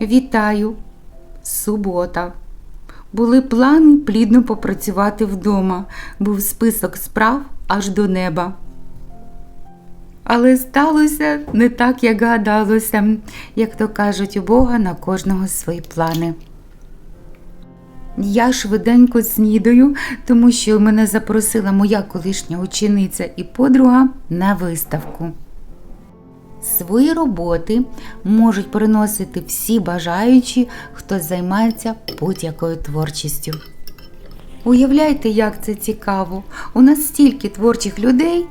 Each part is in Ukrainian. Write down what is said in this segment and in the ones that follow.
Вітаю! Субота. Були плани плідно попрацювати вдома. Був список справ аж до неба. Але сталося не так, як гадалося, як то кажуть, у Бога на кожного свої плани. Я швиденько снідаю, тому що мене запросила моя колишня учениця і подруга на виставку. Свої роботи можуть приносити всі бажаючі, хто займається будь-якою творчістю. Уявляєте, як це цікаво! У нас стільки творчих людей.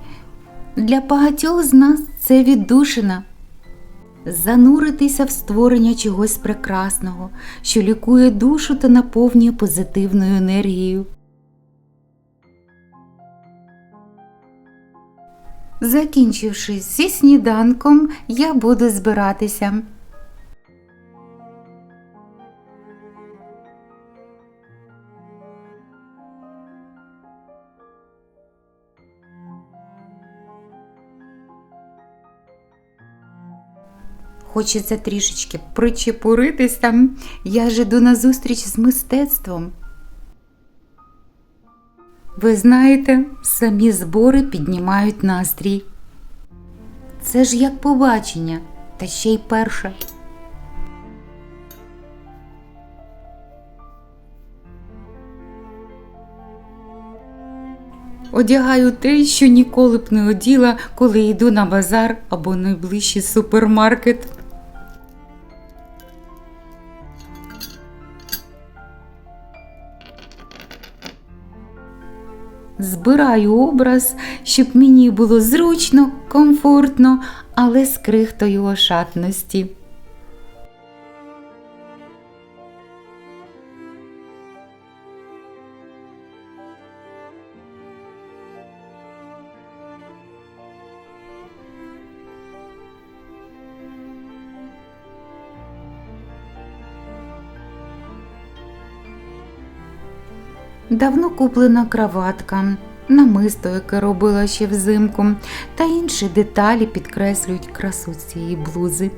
Для багатьох з нас це віддушина. Зануритися в створення чогось прекрасного, що лікує душу та наповнює позитивною енергією. Закінчивши зі сніданком, я буду збиратися. Хочеться трішечки причепуритися. Я ж іду на зустріч з мистецтвом. Ви знаєте, самі збори піднімають настрій. Це ж як побачення, та ще й перше. Одягаю те, що ніколи б не оділа, коли йду на базар або найближчий супермаркет. Збираю образ, щоб мені було зручно, комфортно, але з крихтою ошатності. Давно куплена краватка, намисто, яке робила ще взимку, та інші деталі підкреслюють красу цієї блузи.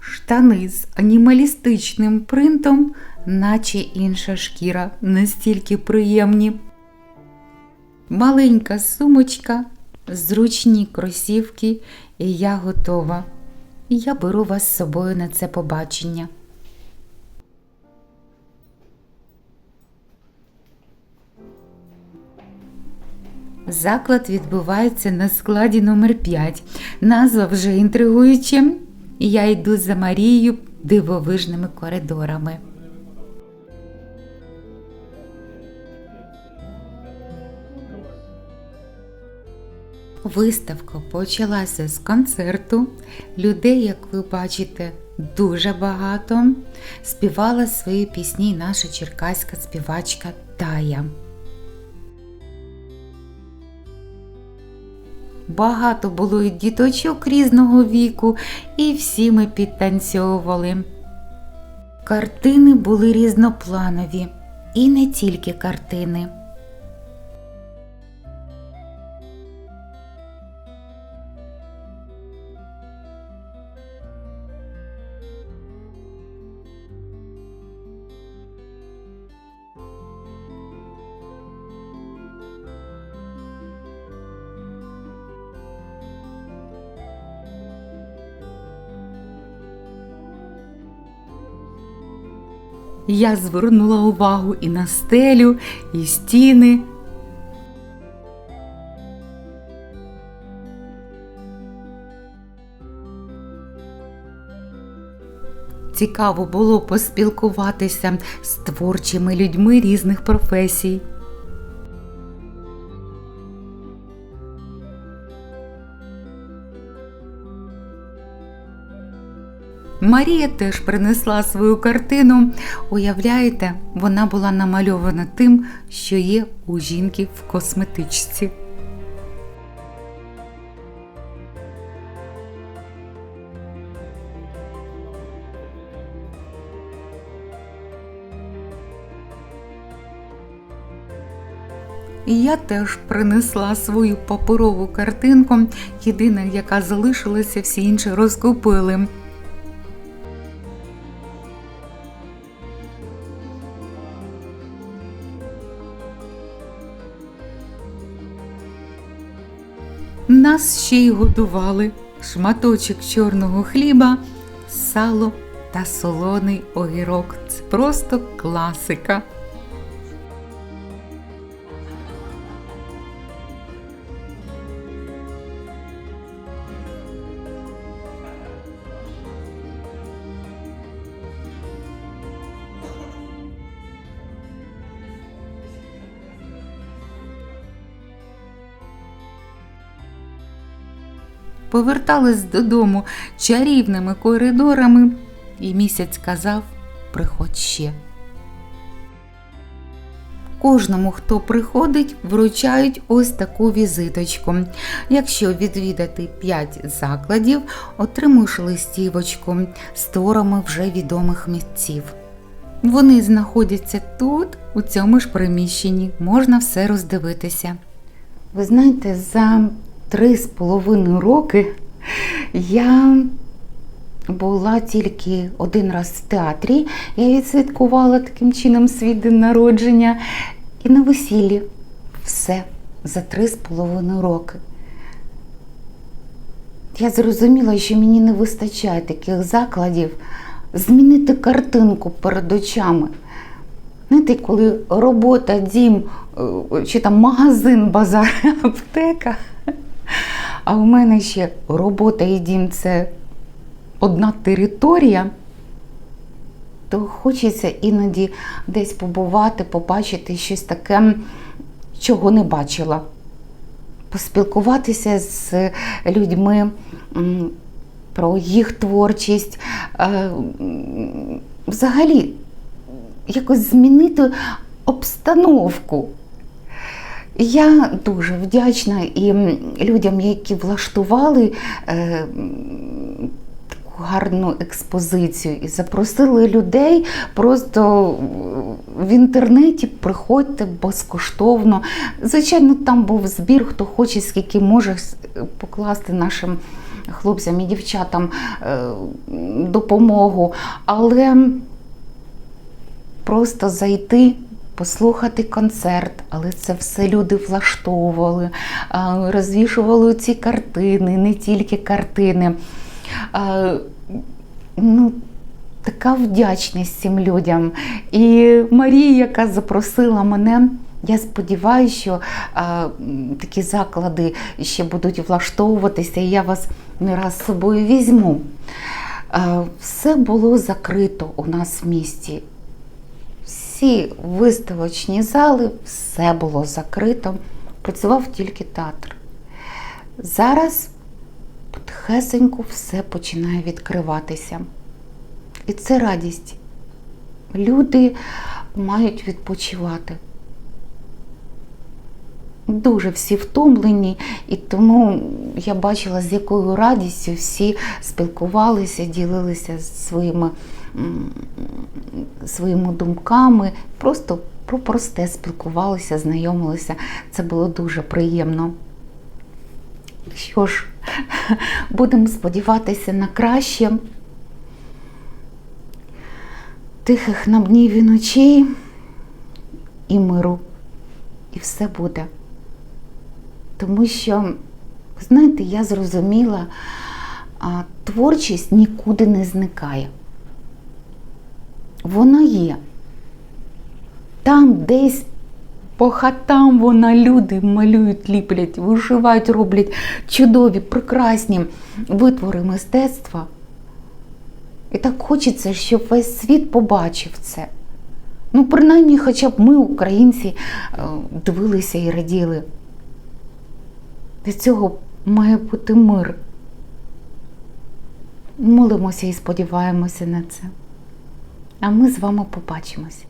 Штани з анімалістичним принтом, наче інша шкіра, настільки приємні. Маленька сумочка, зручні кросівки, і я готова. Я беру вас з собою на це побачення. Заклад відбувається на складі номер 5 Назва вже інтригуюча. Я йду за Марією дивовижними коридорами. Виставка почалася з концерту. Людей, як ви бачите, дуже багато. Співала свої пісні наша черкаська співачка Тая. Багато було і діточок різного віку, і всі ми підтанцьовували. Картини були різнопланові, і не тільки картини. Я звернула увагу і на стелю, і стіни. Цікаво було поспілкуватися з творчими людьми різних професій. Марія теж принесла свою картину. Уявляєте, вона була намальована тим, що є у жінки в косметичці. І я теж принесла свою паперову картинку, єдина, яка залишилася, всі інші розкупили. Нас ще й годували шматочок чорного хліба, сало та солоний огірок. Це просто класика. Повертались додому чарівними коридорами, і місяць казав приходь ще. Кожному, хто приходить, вручають ось таку візиточку. Якщо відвідати 5 закладів, отримуєш листівочку з творами вже відомих митців. Вони знаходяться тут, у цьому ж приміщенні, можна все роздивитися. Ви знаєте, за три з половиною роки я була тільки один раз в театрі. Я відсвяткувала таким чином свій день народження і на весіллі. Все за три з половиною роки. Я зрозуміла, що мені не вистачає таких закладів змінити картинку перед очами. Знаєте, коли робота, дім е, чи там магазин, базар, аптека. А в мене ще робота і дім це одна територія, то хочеться іноді десь побувати, побачити щось таке, чого не бачила. Поспілкуватися з людьми про їх творчість. е, Взагалі, якось змінити обстановку. Я дуже вдячна і людям, які влаштували е, гарну експозицію і запросили людей просто в інтернеті приходьте безкоштовно. Звичайно, там був збір, хто хоче, скільки може покласти нашим хлопцям і дівчатам е, допомогу. Але просто зайти. Послухати концерт, але це все люди влаштовували, розвішували ці картини, не тільки картини. Ну, така вдячність цим людям. І Марія, яка запросила мене, я сподіваюся, що а, такі заклади ще будуть влаштовуватися, і я вас не раз з собою візьму. А, Все було закрито у нас в місті. Всі виставочні зали, все було закрито, працював тільки театр. Зараз потихесеньку все починає відкриватися. І це радість. Люди мають відпочивати. Дуже всі втомлені, і тому я бачила, з якою радістю всі спілкувалися, ділилися своїми, своїми думками, просто про просте спілкувалися, знайомилися. Це було дуже приємно. Що ж, будемо сподіватися на краще. Тихих нам днів і ночей і миру. І все буде. Тому що, знаєте, я зрозуміла, творчість нікуди не зникає. Вона є. Там десь по хатам вона люди малюють, ліплять, вишивають, роблять чудові, прекрасні витвори мистецтва. І так хочеться, щоб весь світ побачив це. Ну, принаймні, хоча б ми, українці, е, дивилися і раділи. Для цього має бути мир. Молимося і сподіваємося на це. А ми з вами побачимось.